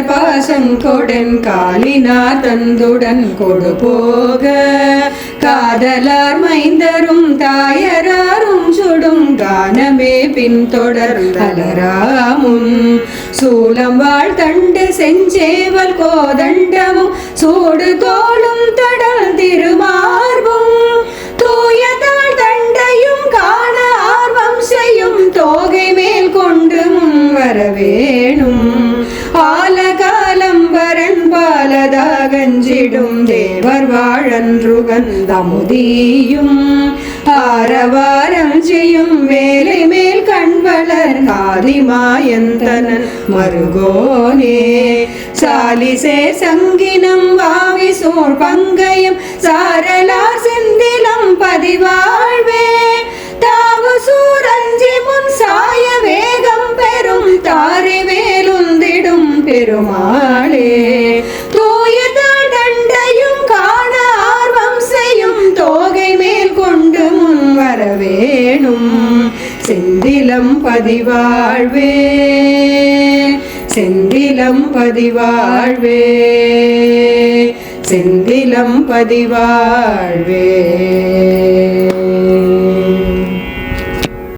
செங்கொடன் காலினார் தந்துடன் கொடு போக காதலார் மைந்தரும் தாயராரும் சுடும் கானமே பின்தொடர் அலராமும் சூலம் வாழ் தண்டு செஞ்சேவல் கோதண்டமும். சூடு தோளும் தடல் திருமார்பும். தூயதாள் தண்டையும் காண ஆர்வம் செய்யும் தோகை மேல் கொண்டு முன் வரவே பாலதாகஞ்சிடும் தேவர் வாழன்றுகன் தமுதியும் ஆரவாரம் செய்யும் வேலை மேல் கண்வளர் காதிமாயந்தனன் மருகோனே. சாலிசே சங்கினம் வாவி சோழ் பங்கயம் சாரலார் செந்திலம் பதிவாழ்வே. தாவு சூரஞ்சி முன் சாய வேகம் பெறும் தாரி வேலுந்திடும் பெருமாளே. செந்திலம் பதிவாழ்வே. செந்திலம் பதிவாழ்வே. செந்திலம் பதிவாழ்வே.